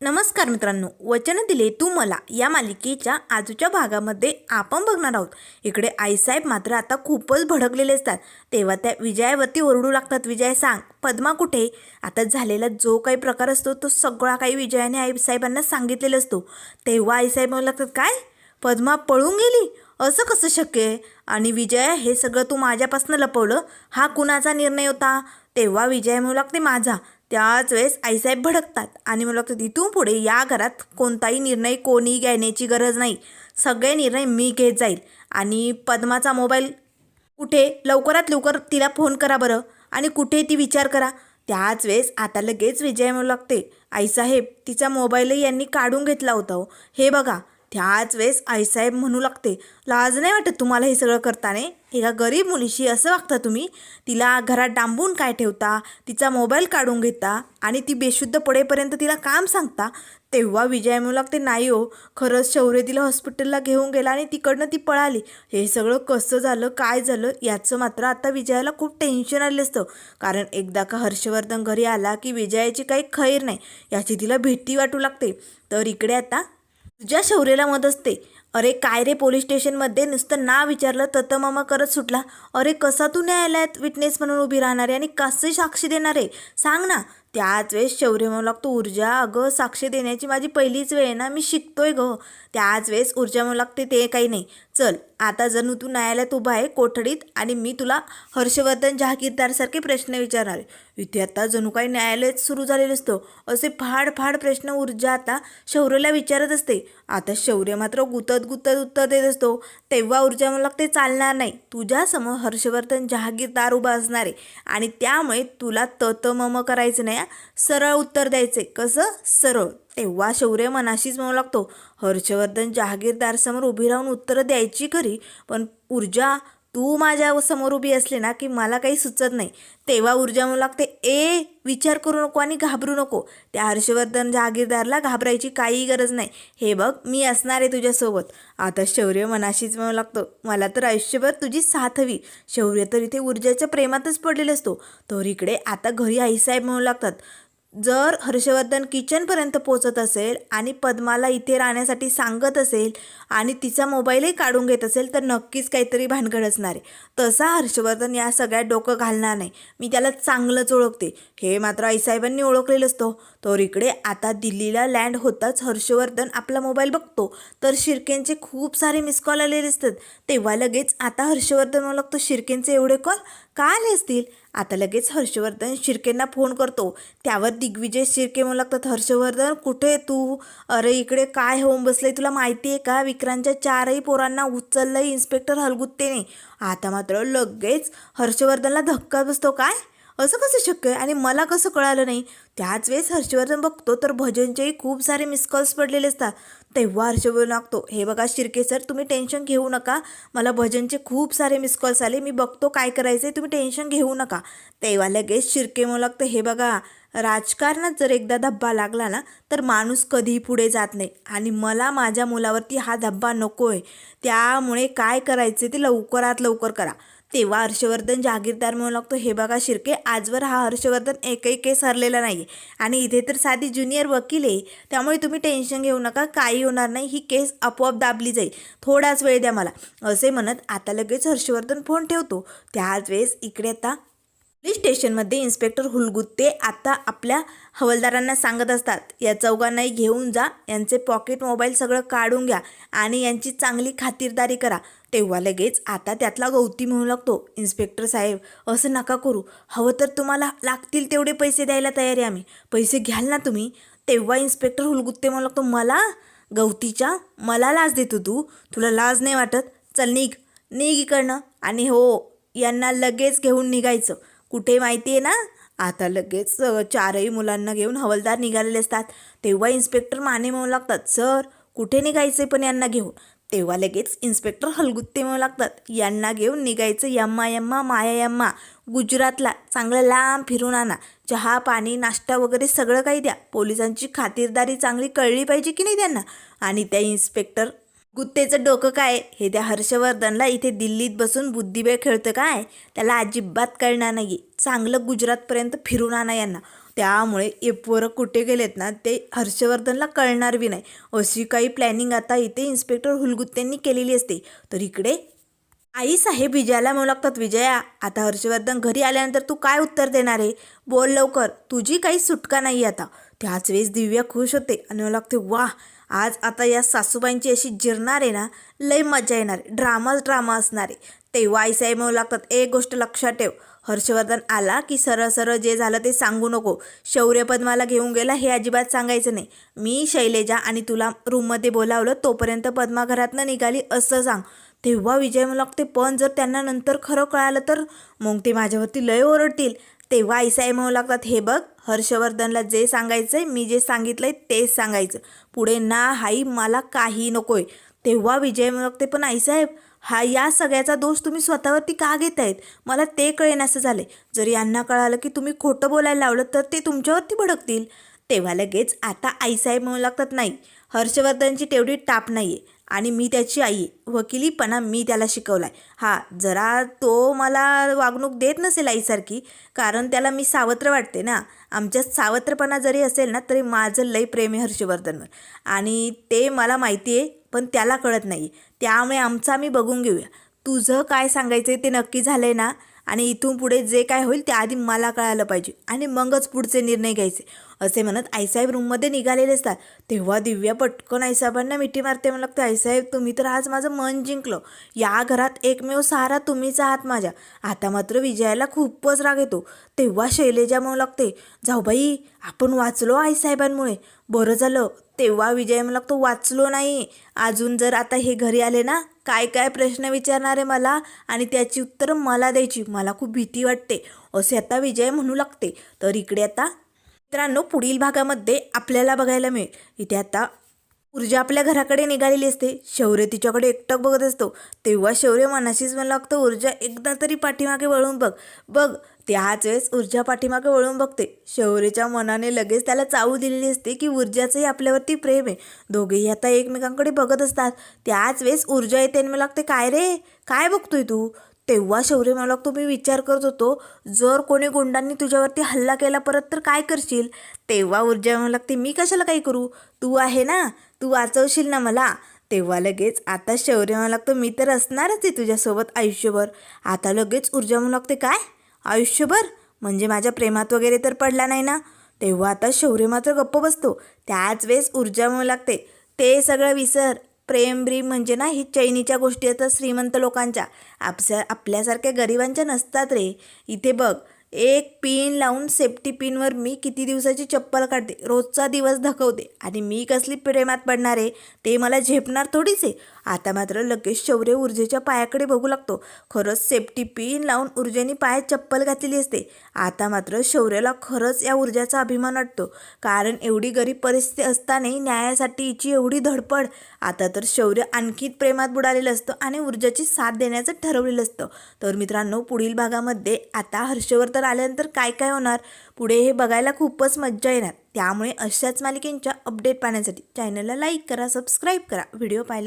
नमस्कार मित्रांनो वचन दिले तू मला. या मालिकेच्या आजूच्या भागामध्ये आपण बघणार आहोत. इकडे आईसाहेब मात्र आता खूपच भडकलेले असतात. तेव्हा त्या विजयावरती ओरडू लागतात. विजय सांग पद्मा कुठे? आता झालेला जो काही प्रकार असतो तो सगळा काही विजयाने आईसाहेबांना सांगितलेला असतो. तेव्हा आईसाहेब म्हणू लागतात काय? पद्मा पळून गेली? असं कसं शक्य आहे? आणि विजय हे सगळं तू माझ्यापासून लपवलं? हा कुणाचा निर्णय होता? तेव्हा विजय म्हणू लागते माझा. त्याच वेळेस आईसाहेब भडकतात आणि मला लागतं तिथून पुढे या घरात कोणताही निर्णय कोणी घेण्याची गरज नाही. सगळे निर्णय मी घेत जाईल. आणि पद्माचा मोबाईल कुठे? लवकरात लवकर तिला फोन करा बरं. आणि कुठे ती विचार करा. त्याच वेळेस आता लगेच विजय मिळू लागते. आईसाहेब तिचा मोबाईलही यांनी काढून घेतला होता हो. हे बघा त्याच वेळेस आईसाहेब म्हणू लागते लाज नाही वाटत तुम्हाला हे सगळं करताना? एका गरीब मुलीशी असं वागता तुम्ही? तिला घरात डांबून काय ठेवता? तिचा मोबाईल काढून घेता? आणि ती बेशुद्ध पडेपर्यंत तिला काम सांगता? तेव्हा विजय म्हणू लागते नाही हो खरंच शौर्य तिला हॉस्पिटलला घेऊन गेला आणि तिकडनं ती पळाली. हे सगळं कसं झालं काय झालं याचं मात्र आता विजयाला खूप टेन्शन आले असतं. कारण एकदा का हर्षवर्धन घरी आला की विजयाची काही खैर नाही याची तिला भीती वाटू लागते. तर इकडे आता तुझ्या शौर्याला मत असते. अरे काय रे पोलीस स्टेशनमध्ये नुसतं ना विचारलं तत मामा करत सुटला. अरे कसा तू न्यायालयात विटनेस म्हणून उभी राहणार आहे आणि कसे साक्षी देणार आहे? सांग ना. त्याच वेळेस शौर्य म्हणू लागतो. ऊर्जा अगं साक्षी देण्याची माझी पहिलीच वेळ आहे ना. मी शिकतोय ग. त्याच वेळेस ऊर्जा म्हणू लागते ते काही नाही. चल आता जणू तू न्यायालयात उभा आहे कोठडीत आणि मी तुला हर्षवर्धन जहागीरदारसारखे प्रश्न विचारणार आहे. इथे आता जणू काही न्यायालयात सुरू झालेलं असतं. असे फाड फाड प्रश्न ऊर्जा आता शौर्यला विचारत असते. आता शौर्य मात्र गुतत गुतत उत्तर देत असतो. तेव्हा ऊर्जा म्हणू लागते चालणार नाही. तुझ्यासमोर हर्षवर्धन जहागीरदार उभा असणार आहे आणि त्यामुळे तुला तत मम करायचं नाही सरळ उत्तर द्यायचे. कसं? सरळ. तेव्हा शौर्य मनाशीच म्हणू लागतो. हर्षवर्धन जहागीरदारसमोर उभी राहून उत्तरं द्यायची खरी पण ऊर्जा तू माझ्यासमोर उभी असली ना की मला काही सुचत नाही. तेव्हा ऊर्जा म्हणू लागते ए विचार करू नको आणि घाबरू नको. त्या हर्षवर्धन जहागीरदारला घाबरायची काही गरज नाही. हे बघ मी असणार आहे तुझ्यासोबत. आता शौर्य मनाशीच म्हणू लागतो मला तर आयुष्यभर तुझी साथ हवी. शौर्य तर इथे ऊर्जाच्या प्रेमातच पडलेला असतो. तर इकडे आता घरी आईसाहेब म्हणू लागतात जर हर्षवर्धन किचनपर्यंत पोचत असेल आणि पद्माला इथे राहण्यासाठी सांगत असेल आणि तिचा मोबाईलही काढून घेत असेल तर नक्कीच काहीतरी भानगड असणार आहे. तसा हर्षवर्धन या सगळ्यात डोकं घालणार नाही. मी त्याला चांगलंच ओळखते. हे मात्र आईसाहेबांनी ओळखलेलं असतो तर इकडे आता दिल्लीला लँड होताच हर्षवर्धन आपला मोबाईल बघतो. तर शिर्केंचे खूप सारे मिस कॉल आलेले असतात तेव्हा लगेच आता हर्षवर्धन ओळखतो. शिर्केंचे एवढे कॉल का आले असतील? आता लगेच हर्षवर्धन शिर्केंना फोन करतो. त्यावर दिग्विजय शिर्के म्हणू लागतात हर्षवर्धन कुठे आहे तू? अरे इकडे काय होऊन बसले तुला माहिती आहे का? विक्रांतच्या चारही पोरांना उचललं इन्स्पेक्टर हलगुत्तेने. आता मात्र लगेच हर्षवर्धनला धक्का बसतो काय? असं कसं शक्य आहे? आणि मला कसं कळालं नाही? त्याच वेळेस हर्षवर्धन बघतो तर भजनचेही खूप सारे मिस कॉल्स पडलेले असतात. तेव्हा हर्षवर्धन लागतो हे बघा शिर्के सर तुम्ही टेन्शन घेऊ नका. मला भजनचे खूप सारे मिस कॉल्स आले. मी बघतो काय करायचं आहे तुम्ही टेन्शन घेऊ नका. तेव्हा लगेच शिर्के म्हणू लागतं हे बघा राजकारणात जर एकदा धब्बा लागला ना तर माणूस कधीही पुढे जात नाही. आणि मला माझ्या मुलावरती हा धब्बा नको आहे त्यामुळे काय करायचे ते लवकरात लवकर करा. तेव्हा हर्षवर्धन जहागीरदार म्हणू लागतो हे बघा शिर्के आजवर हा हर्षवर्धन एकही केस हरलेला नाही आणि इथे तर साधी ज्युनियर वकील आहे त्यामुळे तुम्ही टेन्शन घेऊ नका काही होणार नाही ही केस आपोआप दाबली जाईल. थोडाच वेळ द्या मला. असे म्हणत आता लगेच हर्षवर्धन फोन ठेवतो. त्याच वेळेस इकडे आता पोलीस स्टेशनमध्ये इन्स्पेक्टर हुलगुत्ते आता आपल्या हवालदारांना सांगत असतात या चौघांनाही घेऊन जा यांचे पॉकेट मोबाईल सगळं काढून घ्या आणि यांची चांगली खातिरदारी करा. तेव्हा लगेच आता त्यातला गौती म्हणू लागतो इन्स्पेक्टर साहेब असं नका करू हवं तर तुम्हाला लागतील तेवढे पैसे द्यायला तयार आहे आम्ही पैसे घ्याल ना तुम्ही. तेव्हा इन्स्पेक्टर हुलगुत्ते म्हणू लागतो मला? गवतीच्या? मला लाज देतो तू तुला लाज नाही वाटत? चल निघ निघ इकडनं. आणि हो यांना लगेच घेऊन निघायचं. कुठे माहिती आहे ना? आता लगेच चारही मुलांना घेऊन हवालदार निघालेले असतात. तेव्हा इन्स्पेक्टर माने म्हणू लागतात सर कुठे निघायचे पण यांना घेऊन? तेव्हा लगेच इन्स्पेक्टर हलगुत्ते म्हणू लागतात यांना घेऊन निघायचं यम्मा यम्मा माया यम्मा गुजरातला चांगलं लांब फिरून आणा. चहा पाणी नाश्ता वगैरे सगळं काही द्या. पोलिसांची खातिरदारी चांगली कळली पाहिजे की नाही त्यांना? आणि त्या इन्स्पेक्टर गुत्तेचं डोकं काय? हे त्या हर्षवर्धनला इथे दिल्लीत बसून बुद्धिबळ खेळतं काय? त्याला अजिबात कळणार नाही चांगलं गुजरातपर्यंत फिरून आणा यांना. त्यामुळे हे पोरं कुठे गेलेत ना ते हर्षवर्धनला कळणार बी नाही. अशी काही प्लॅनिंग आता इथे इन्स्पेक्टर हुलगुत्त्यांनी केलेली असते. तर इकडे आई साहेब विजयाला म्हणू लागतात विजया आता हर्षवर्धन घरी आल्यानंतर तू काय उत्तर देणार आहे? बोल लवकर. तुझी काही सुटका नाही आता. त्याच वेळेस दिव्या खुश होते आणि मला लागते वा आज आता या सासूबाईंची अशी जिरणार आहे ना लय मजा येणार ड्रामाच ड्रामा असणार आहे. तेव्हा आई साहेब म्हणू लागतात एक गोष्ट लक्षात ठेव हर्षवर्धन आला की सरळ सरळ जे झालं ते सांगू नको शौर्य पद्माला घेऊन गेला हे अजिबात सांगायचं नाही. मी शैलेजा आणि तुला रूममध्ये बोलावलं तोपर्यंत पद्मा घरातनं निघाली असं सांग. तेव्हा विजय मला लागते पण जर त्यांना नंतर खरं कळालं तर? मग ते माझ्यावरती लय ओरडतील. तेव्हा आईसाहेब म्हणू लागतात. हे बघ हर्षवर्धनला जे सांगायचं आहे मी जे सांगितलं आहे तेच सांगायचं. पुढे ना हाई मला काही नकोय. तेव्हा विजय म्हणू लागते पण आईसाहेब हा या सगळ्याचा दोष तुम्ही स्वतःवरती का घेत आहेत मला ते कळेनासं झाले जर यांना कळालं की तुम्ही खोटं बोलायला लावलं तर ते तुमच्यावरती भडकतील. तेव्हा लगेच आता आईसाहेब म्हणू लागतात नाही. हर्षवर्धनची तेवढी टाप नाही आहे आणि मी त्याची आई आहे वकिलीपणा मी त्याला शिकवला आहे हा जरा तो मला वागणूक देत नसेल आईसारखी कारण त्याला मी सावत्र वाटते ना. आमच्यात सावत्रपणा जरी असेल ना तरी माझं लई प्रेम आहे हर्षवर्धनवर. आणि ते मला माहिती आहे पण त्याला कळत नाही त्यामुळे आमचं आम्ही बघून घेऊया. तुझं काय सांगायचं आहे ते नक्की झालं आहे ना. आणि इथून पुढे जे काय होईल ते आधी मला कळायला पाहिजे. आणि मगच पुढचे निर्णय घ्यायचे. असे म्हणत आईसाहेब रूममध्ये निघालेले असतात. तेव्हा दिव्या पटकन आईसाहेबांना मिठी मारते. मला लागते आईसाहेब तुम्ही तर आज माझं मन जिंकलं. या घरात एकमेव सहारा तुम्हीच आहात माझ्या. आता मात्र विजयाला खूपच राग येतो. तेव्हा शैलेजा म्हणू लागते जाऊ बाई आपण वाचलो आईसाहेबांमुळे. बरं झालं. तेव्हा विजय मला लागतो वाचलो नाही. अजून जर आता हे घरी आले ना काय काय प्रश्न विचारणार आहे मला? आणि त्याची उत्तरं मला द्यायची. मला खूप भीती वाटते. असे आता विजय म्हणू लागते. तर इकडे आता मित्रांनो पुढील भागामध्ये आपल्याला बघायला मिळेल. इथे आता ऊर्जा आपल्या घराकडे निघालेली असते. शौर्य तिच्याकडे एकटक बघत असतो. तेव्हा शौर्य मनाशीच म्हणलं लागतं ऊर्जा एकदा तरी पाठीमागे वळून बघ. बघ त्याच वेळेस ऊर्जा पाठीमागे वळून बघते. शौर्यच्या मनाने लगेच त्याला चावू दिलेली असते की ऊर्जाचंही आपल्यावरती प्रेम आहे. दोघेही आता एकमेकांकडे बघत असतात. त्याच वेळेस ऊर्जा येते आणि मला लागते काय रे? काय बघतोय तू? तेव्हा शौर्य मला लागतो मी विचार करत होतो जर कोणी गुंडांनी तुझ्यावरती हल्ला केला परत तर काय करशील? तेव्हा ऊर्जा मला लागते मी कशाला काही करू? तू आहे ना तू वाचवशील ना मला. तेव्हा लगेच आता शौर्य मला लागतो मी तर असणारच आहे तुझ्यासोबत आयुष्यभर. आता लगेच ऊर्जा म्हणू लागते काय? आयुष्यभर? म्हणजे माझ्या प्रेमात वगैरे तर पडला नाही ना? तेव्हा आता शौर्य मात्र गप्प बसतो. त्याच वेळेस ऊर्जा म्हणू लागते ते सगळं विसर. प्रेम ब्रीम म्हणजे ना ही चैनीच्या गोष्टी असतात श्रीमंत लोकांच्या. आपल्या आपल्यासारख्या गरिबांच्या नसतात रे. इथे बघ एक पिन लावून सेफ्टी पिनवर मी किती दिवसाची चप्पल काढते रोजचा दिवस धकवते. आणि मी कसली प्रेमात पडणार आहे ते मला झेपणार थोडीच आहे. आता मात्र लगेच शौर्य ऊर्जेच्या पायाकडे बघू लागतो. खरंच सेफ्टी पिन लावून ऊर्जेने पायात चप्पल घातलेली असते. आता मात्र शौर्याला खरंच या ऊर्जाचा अभिमान वाटतो. कारण एवढी गरीब परिस्थिती असतानाही न्यायासाठी हिची एवढी धडपड. आता तर शौर्य आणखी प्रेमात बुडालेलं असतं आणि ऊर्जाची साथ देण्याचं ठरवलेलं असतं. तर मित्रांनो पुढील भागामध्ये आता हर्षवर्धन आल्यानंतर काय काय होणार? पुढे हे बघायला खूपच मज्जा येणार. त्यामुळे अशाच मालिकेंच्या अपडेट पाहण्यासाठी चॅनलला लाईक करा सबस्क्राईब करा. व्हिडिओ पाहिला